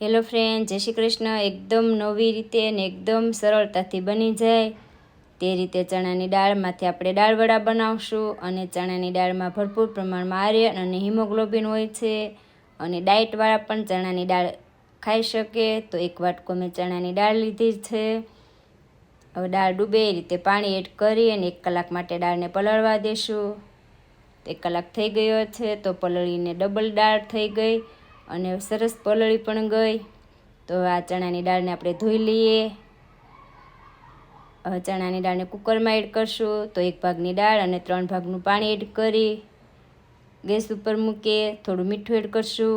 Hello friend, જય શ્રી કૃષ્ણ. એકદમ નવી રીતે અને એકદમ સરળતાથી બની જાય તે રીતે ચણાની દાળમાંથી આપણે દાળવડા બનાવશું અને ચણાની દાળમાં ભરપૂર પ્રમાણમાં આર્યન અને હિમોગ્લોબિન હોય છે અને ડાયટવાળા પણ ચણાની દાળ ખાઈ શકે. તો એક વાટકો મેં ચણાની દાળ લીધી છે. હવે દાળ ડૂબે એ રીતે પાણી એડ કરી અને એક કલાક માટે દાળને પલળવા દેશું. એક કલાક થઈ ગયો છે તો પલળીને ડબલ દાળ થઈ ગઈ. અને સરસ પલળી પણ ગઈ. તો આ ચણાની દાળને આપણે ધોઈ લઈએ. હવે ચણાની દાળને કુકરમાં એડ કરશું. તો એક ભાગની દાળ અને ત્રણ ભાગનું પાણી એડ કરી ગેસ ઉપર મૂકીએ. થોડું મીઠું એડ કરશું.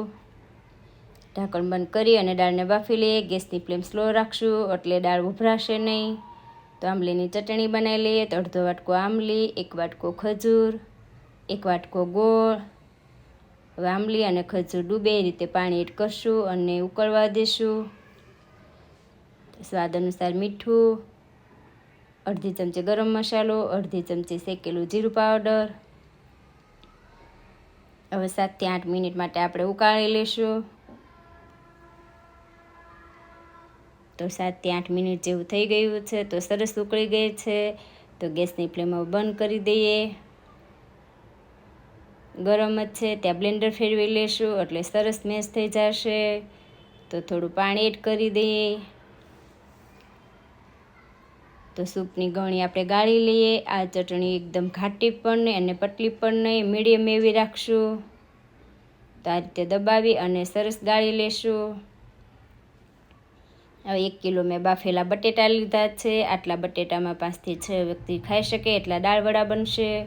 ઢાંકણ બંધ કરી અને દાળને બાફી લઈએ. ગેસની ફ્લેમ સ્લો રાખશું એટલે દાળ ઉભરાશે નહીં. તો આંબલીની ચટણી બનાવી લઈએ. તો અડધો વાટકો આંબલી, એક વાટકો ખજૂર, એક વાટકો ગોળ હવે આંબલી અને ખજૂર ડૂબે એ રીતે પાણી એડ કરશું અને ઉકળવા દેશું. સ્વાદ અનુસાર મીઠું, અડધી ચમચી ગરમ મસાલો, અડધી ચમચી શેકેલું જીરું પાવડર. હવે સાતથી આઠ મિનિટ માટે આપણે ઉકાળી લઈશું તો સાતથી આઠ મિનિટ જેવું થઈ ગયું છે, તો સરસ ઉકળી ગઈ છે. તો ગેસની ફ્લેમ બંધ કરી દઈએ. ગરમ જ છે, ત્યાં બ્લેન્ડર ફેરવી લેશું, એટલે સરસ મેશ થઈ જશે. તો થોડું પાણી એડ કરી દઈએ. તો સૂપની ગણી આપણે ગાળી લઈએ. આ ચટણી એકદમ ઘાટી પણ નહીં અને પટલી પણ નહીં, મીડિયમ એવી રાખશું. તો આ રીતે દબાવી અને સરસ ગાળી લેશું. હવે એક કિલો મેં બાફેલા બટેટા લીધા છે. આટલા બટેટામાં પાંચથી છ વ્યક્તિ ખાઈ શકે, એટલા દાળવડા બનશે.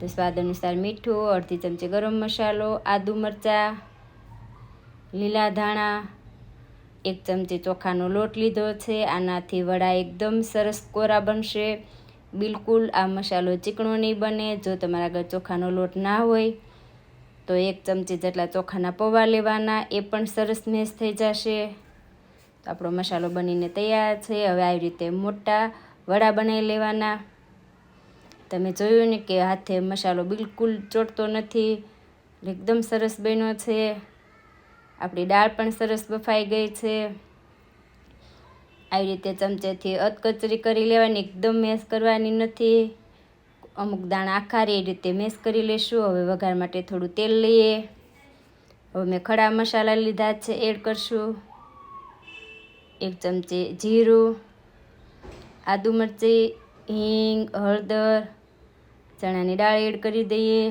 તો સ્વાદ અનુસાર મીઠું, અડધી ચમચી ગરમ મસાલો, આદુ મરચાં, લીલા ધાણા, એક ચમચી ચોખાનો લોટ લીધો છે. આનાથી વડા એકદમ સરસ કોરા બનશે. બિલકુલ આ મસાલો ચીકણો નહીં બને. જો તમારા આગળ ચોખાનો લોટ ના હોય, તો એક ચમચી જેટલા ચોખાના પૌવા લેવાના. એ પણ સરસ મેશ થઈ જશે. તો આપણો મસાલો બનીને તૈયાર છે. હવે આવી રીતે મોટા વડા બનાવી લેવાના. તમે જોયું ને કે હાથે મસાલો બિલકુલ ચોટતો નથી એકદમ સરસ બન્યો છે. આપણી દાળ પણ સરસ બફાઈ ગઈ છે. આવી રીતે ચમચેથી અધકચરી કરી લેવાની, એકદમ મેશ કરવાની નથી. અમુક દાણા આખારી એ રીતે મેશ કરી લેશું. હવે વઘાર માટે થોડું તેલ લઈએ. હવે મેં ખડા મસાલા લીધા છે, એડ કરશું. એક ચમચી જીરું, આદુ મરચી, હિંગ, હળદર ચણાની દાળ એડ કરી દઈએ.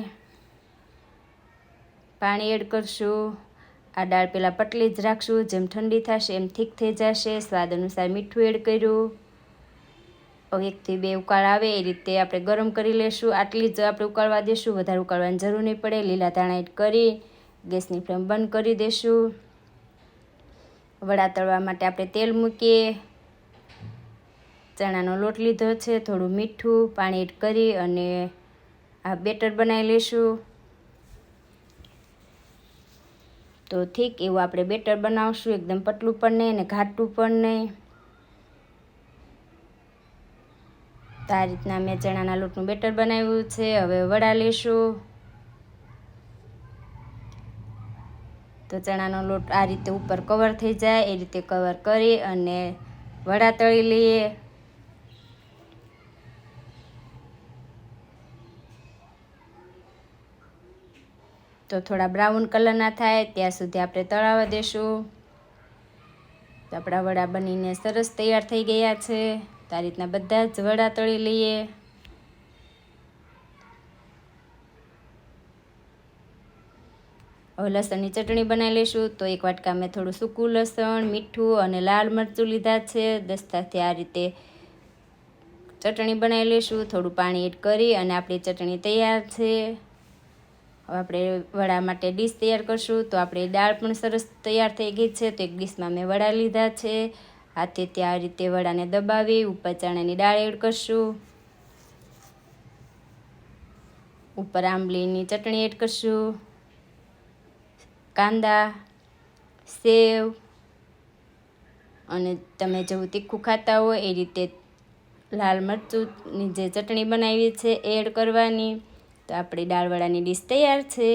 પાણી એડ કરશું. આ દાળ પહેલાં પટલી જ રાખશું. જેમ ઠંડી થશે એમ ઠીક થઈ જશે. સ્વાદ અનુસાર મીઠું એડ કર્યું. એકથી બે ઉકાળ આવે. એ રીતે આપણે ગરમ કરી લેશું. આટલી જ આપણે ઉકાળવા દેશું. વધારે ઉકાળવાની જરૂર નહીં પડે. લીલા ધાણા એડ કરી ગેસની ફ્લેમ બંધ કરી દેશું. વડા તળવા માટે આપણે તેલ મૂકીએ. ચણાનો લોટ લીધો છે. થોડું મીઠું પાણી એડ કરી અને આ બેટર બનાવી લઈશું. તો ઠીક, એવું આપણે બેટર બનાવશું. એકદમ પતલું પણ નહીં અને ઘાટું પણ નહીં. તો આ રીતના મેં ચણાના લોટનું બેટર બનાવ્યું છે. હવે વડા લઈશું. તો ચણાનો લોટ આ રીતે ઉપર કવર થઈ જાય, એ રીતે કવર કરી અને વડા તળી લઈએ. તો થોડા બ્રાઉન કલરના થાય, ત્યાં સુધી આપણે તળાવવા દેશું. તો આપણા વડા બનીને સરસ તૈયાર થઈ ગયા છે. તો આ રીતના બધા જ વડા તળી લઈએ. હવે લસણની ચટણી બનાવી લઈશું. તો એક વાટકા મેં થોડું સૂકું લસણ, મીઠું અને લાલ મરચું લીધા છે. દસ્તાથી આ રીતે ચટણી બનાવી લઈશું. થોડું પાણી એડ કરી અને આપણી ચટણી તૈયાર છે. હવે આપણે વડા માટે ડીશ તૈયાર કરશું. તો આપણે દાળ પણ સરસ તૈયાર થઈ ગઈ છે. તો એક ડીશમાં મેં વડા લીધા છે. હાથે આ રીતે વડાને દબાવી, ઉપર ચણાની દાળ એડ કરશું. ઉપર આંબલીની ચટણી એડ કરશું. કાંદા, સેવ અને તમે જેવું તીખું ખાતા હોય એ રીતે લાલ મરચુંની જે ચટણી બનાવી છે એડ કરવાની. તો આપણી દાળવડાની ડીશ તૈયાર છે.